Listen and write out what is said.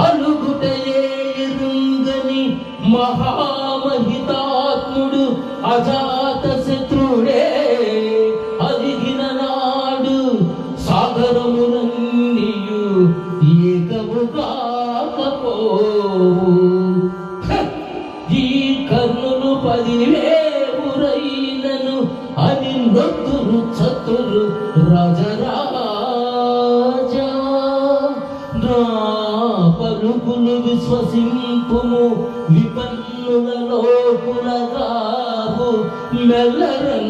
అలుగుటయే ఎరుంగని మహామహితాత్ముడు అజాత శత్రుడే అదిగిన నాడు సాగరములన్నీయు ఏకముగా ఈ కర్ణులు పదివేవురైనను అని నొత్తురు చతురు రాజరాజా. నా పలుకులు విశ్వసింపుము విపన్నుల లోపులగావు మెల్లరం